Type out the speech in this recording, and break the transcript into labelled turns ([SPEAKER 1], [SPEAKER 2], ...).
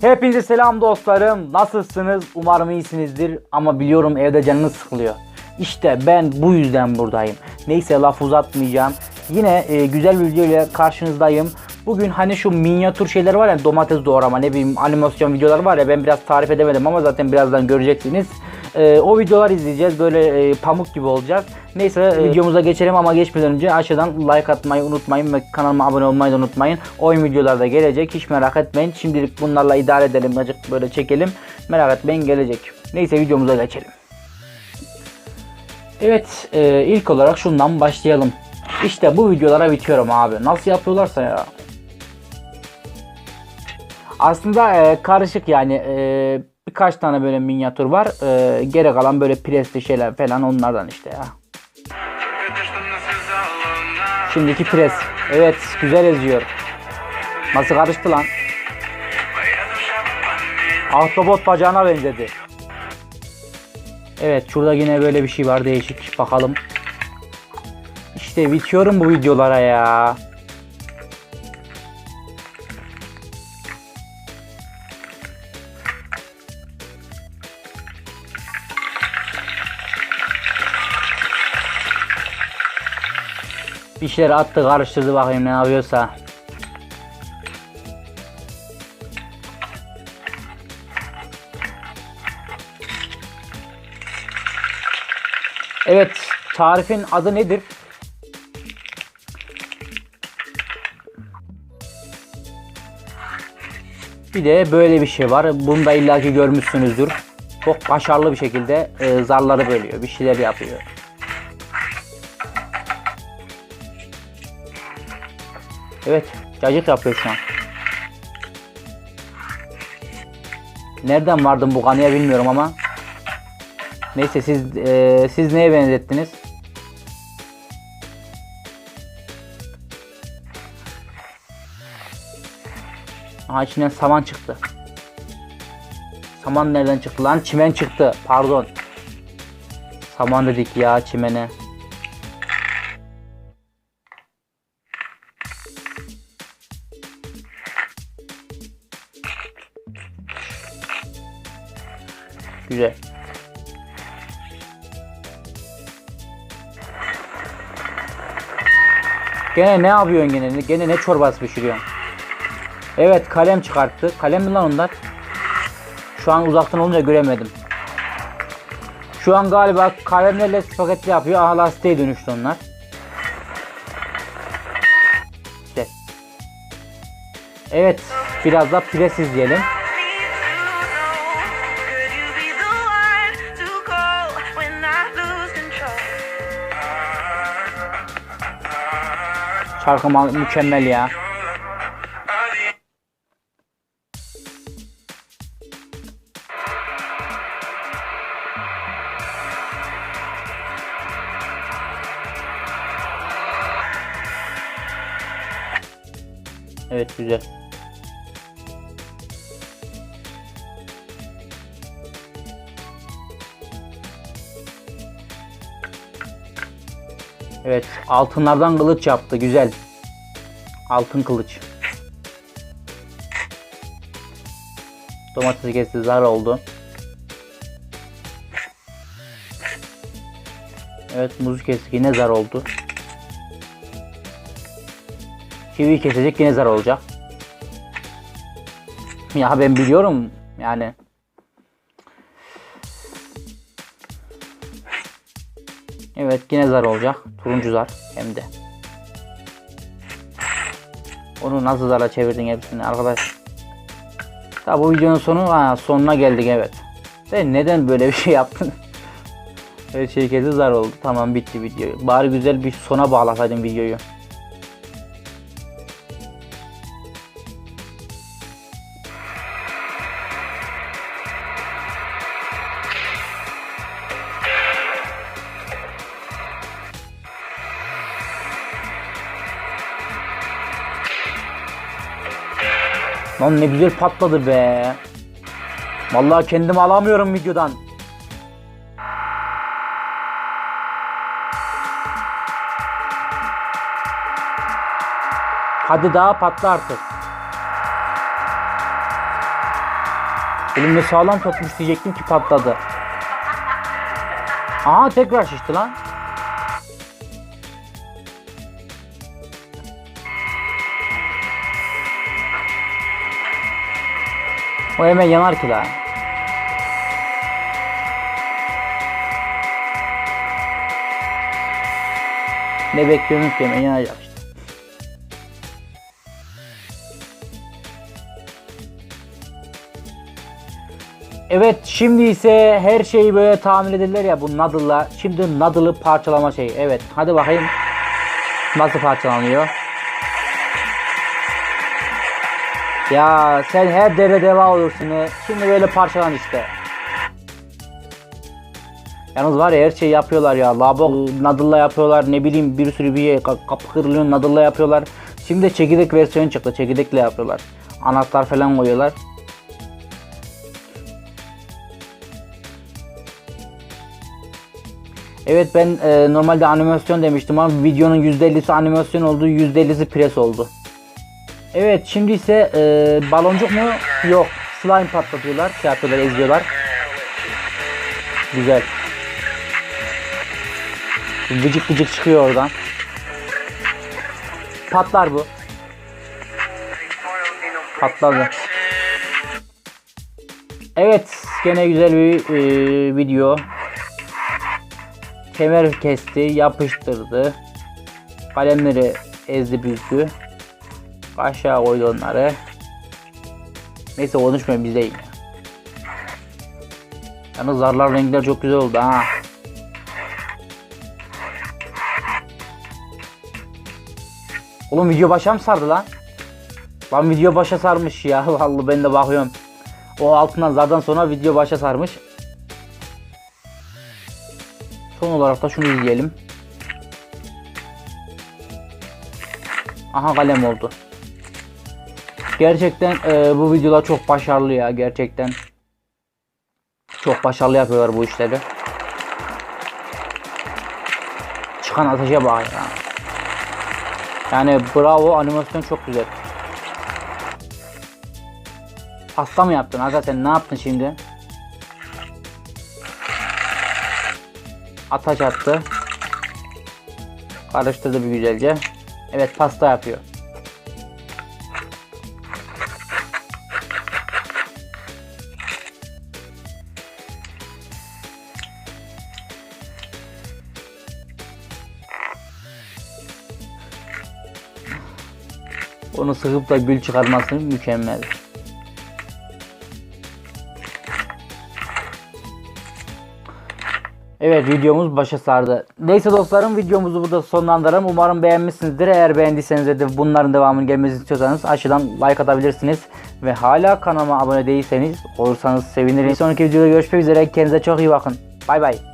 [SPEAKER 1] Hepinize selam dostlarım. Nasılsınız? Umarım iyisinizdir. Ama biliyorum evde canınız sıkılıyor. İşte ben bu yüzden buradayım. Neyse laf uzatmayacağım. Yine e, güzel bir video ile karşınızdayım. Bugün hani şu minyatür şeyler var ya domates doğrama ne bileyim animasyon videolar var ya ben biraz tarif edemedim ama zaten birazdan göreceksiniz. E, o videolar izleyeceğiz böyle e, pamuk gibi olacak. Neyse e, videomuza geçelim ama geçmeden önce aşağıdan like atmayı unutmayın ve kanalıma abone olmayı da unutmayın. Oyun videoları da gelecek hiç merak etmeyin. Şimdilik bunlarla idare edelim azıcık böyle çekelim. Merak etmeyin gelecek. Neyse videomuza geçelim. Evet e, ilk olarak şundan başlayalım. İşte bu videolara bitiyorum abi. Nasıl yapıyorlarsa ya. Aslında e, karışık yani e, birkaç tane böyle minyatür var. E, geri kalan böyle presli şeyler falan onlardan işte ya. Şimdiki pres. Evet güzel eziyor. Nasıl karıştı lan? Ahtapot bacağına benzedi. Evet şurada yine böyle bir şey var değişik. Bakalım. İşte bitiyorum bu videolara ya. Bir şeyler attı karıştırdı bakayım ne yapıyorsa. Evet tarifin adı nedir? Bir de böyle bir şey var. Bunu da illaki görmüşsünüzdür. Çok başarılı bir şekilde e, zarları bölüyor. Bir şeyler yapıyor. Evet. Cacık yapıyor şu an. Nereden vardım bu kanıya bilmiyorum ama. Neyse siz e, siz neye benzettiniz? Aha içinden saman çıktı. Saman nereden çıktı lan? Çimen çıktı. Pardon. Saman dedik ya çimene. Güzel. Gene ne yapıyorsun gene? Gene ne çorbası pişiriyorsun? Evet kalem çıkarttı. Kalem mi lan onlar? Şu an uzaktan olunca göremedim. Şu an galiba kalemlerle spagetti yapıyor. Aha lastiğe dönüştü onlar. Evet biraz da pres izleyelim. Şarkı mükemmel ya. Evet güzel. Evet altınlardan kılıç yaptı güzel. Altın kılıç. Domatesi kesti zar oldu. Evet muzu kesti yine zar oldu. Kivi kesecek yine zar olacak. Ya ben biliyorum yani. Evet yine zar olacak. Turuncu zar hem de. Onu nasıl zara çevirdin hepsini arkadaş. Ta bu videonun sonu ha, sonuna geldik evet. Sen neden böyle bir şey yaptın? Her kezi zar oldu. Tamam bitti video. Bari güzel bir sona bağlasaydın videoyu. Lan ne güzel patladı be. Vallahi kendimi alamıyorum videodan. Hadi daha patla artık. Elimde sağlam tutmuş diyecektim ki patladı. Aha tekrar şişti lan. O hemen yanar ki daha. Ne bekliyorsunuz ki hemen yanacak işte. Evet şimdi ise her şeyi böyle tamir ederler ya bu noodle'la. Şimdi noodle'ı parçalama şeyi. Evet hadi bakayım nasıl parçalanıyor. Ya sen her devre deva olursun. Şimdi böyle parçalan işte. Yalnız var ya her şeyi yapıyorlar ya. Labok noodle'la yapıyorlar. Ne bileyim bir sürü bir şey. ka- Kapı kırılıyor noodle'la yapıyorlar. Şimdi de çekirdek versiyonu çıktı. Çekirdekle yapıyorlar. Anahtar falan koyuyorlar. Evet ben e, normalde animasyon demiştim ama videonun %50'si animasyon oldu, %50'si pres oldu. Evet şimdi ise e, baloncuk mu? Yok. Slime patlatıyorlar, şey yapıyorlar, eziyorlar. Güzel. Gıcık gıcık çıkıyor oradan. Patlar bu. Patladı. Evet, gene güzel bir e, video. Kemer kesti, yapıştırdı. Kalemleri ezdi büzdü. Aşağı koydu onları. Neyse konuşmayayım bizdeyim. Yalnız zarlar renkler çok güzel oldu ha. Oğlum video başa mı sardı lan? Lan video başa sarmış ya. Vallahi ben de bakıyorum. O altından zardan sonra video başa sarmış. Son olarak da şunu izleyelim. Aha kalem oldu. Gerçekten e, bu videolar çok başarılı ya gerçekten. Çok başarılı yapıyorlar bu işleri. Çıkan ateşe bak ya. Yani bravo animasyon çok güzel. Hasta mı yaptın aga sen ne yaptın şimdi? Ataç attı. Karıştırdı bir güzelce. Evet pasta yapıyor. Onu sıkıp da gül çıkarması mükemmel. Evet videomuz başa sardı. Neyse dostlarım videomuzu burada sonlandıralım. Umarım beğenmişsinizdir. Eğer beğendiyseniz de bunların devamını gelmesini istiyorsanız aşağıdan like atabilirsiniz. Ve hala kanalıma abone değilseniz olursanız sevinirim. Bir sonraki videoda görüşmek üzere. Kendinize çok iyi bakın. Bay bay.